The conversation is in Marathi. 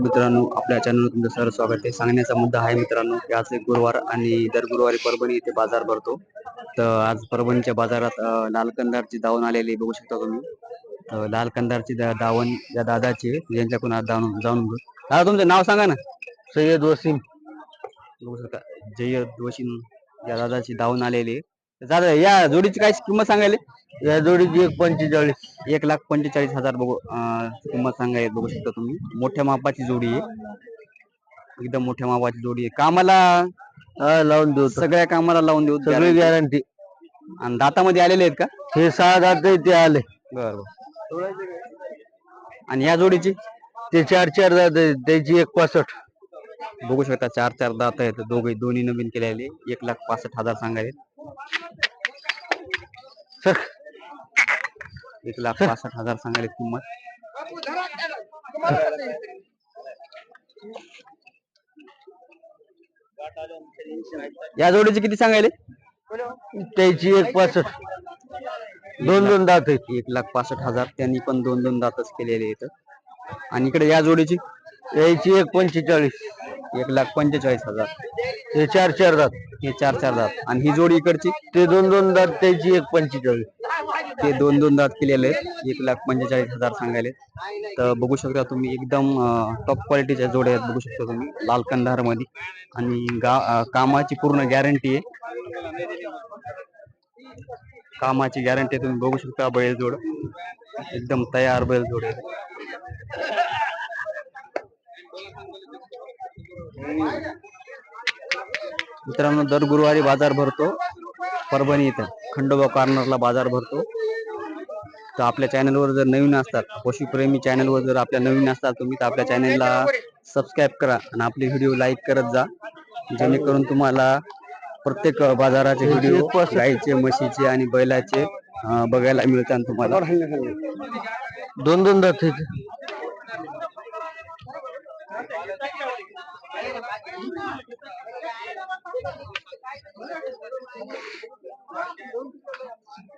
मित्रांनो आपल्या चॅनलवर तुमचं सर स्वागत आहे. सांगण्याचा मुद्दा आहे मित्रांनो की आज एक गुरुवार आणि दर गुरुवारी परभणी येथे बाजार भरतो. तर आज परभणीच्या बाजारात लाल कंदारची दावण आलेली बघू शकता तुम्ही. तर लाल कंदारची दावण या दादाची. यांच्याकडून आज जाऊन जाऊन दादा तुमचं नाव सांगा ना. सय्यद वसीम. बघू शकता. जय वशीम या दादाची दावण आलेली दादा या जोडीची काय किंमत सांगायला? या जोडीची एक पंचेचाळीस एक लाख पंचेचाळीस हजार बघू अं, किंमत सांगायला बघू शकता तुम्ही. मोठ्या मापाची जोडी आहे. एकदम मोठ्या मापाची जोडी आहे. कामाला हा लावून देऊ. सगळ्या कामाला लावून देऊ. सगळी. गॅरंटी आणि दातामध्ये आलेले आहेत का? हे सहा दात आहे ते आले. बर. आणि या जोडीची? ते चार चार दात आहे त्याची एक पासष्ट. बघू शकता चार चार दात आहेत. दोघे दोन्ही नवीन केलेले. एक लाख पासष्ट हजार सांगायले सर. एक लाख पासष्ट हजार सांगायले किंमत. या जोडीची किती सांगायले त्याची एक पासष्ट. दोन दोन दात आहेत. एक लाख पासष्ट हजार. त्यांनी पण दोन दोन दातच केलेले आहेत. आणि इकडे या जोडीची? याची एक पंचेचाळीस. एक लाख पंचेचाळीस हजार. हे चार चार दात. हे चार चार दात. आणि ही जोडी इकडची? ते दोन दोन दात त्याची एक पंचेचाळीस. ते दोन दोन दात केलेले आहेत. एक लाख पंचेचाळीस हजार सांगायले तर बघू शकता तुम्ही एकदम टॉप क्वालिटीच्या जोड्या आहेत. बघू शकता तुम्ही लाल कंधारमध्ये आणि गा अं, कामाची पूर्ण गॅरंटी आहे. कामाची गॅरंटी तुम्ही बघू शकता बैल जोड एकदम तयार बैल जोड आहे मित्रांनो दर गुरुवारी बाजार भरतो. परभणी इथं खंडोबा कॉर्नरला बाजार भरतो. तर आपल्या चॅनलवर जर नवीन असतात पशुप्रेमी चॅनलवर जर आपल्या नवीन असतात तुम्ही तर आपल्या चॅनलला सबस्क्राईब करा आणि आपले व्हिडिओ लाईक करत जा. जेणेकरून तुम्हाला प्रत्येक बाजाराचे व्हिडिओ गाईचे म्हशीचे आणि बैलाचे बघायला मिळतात तुम्हाला. दोन दोन दात आहेत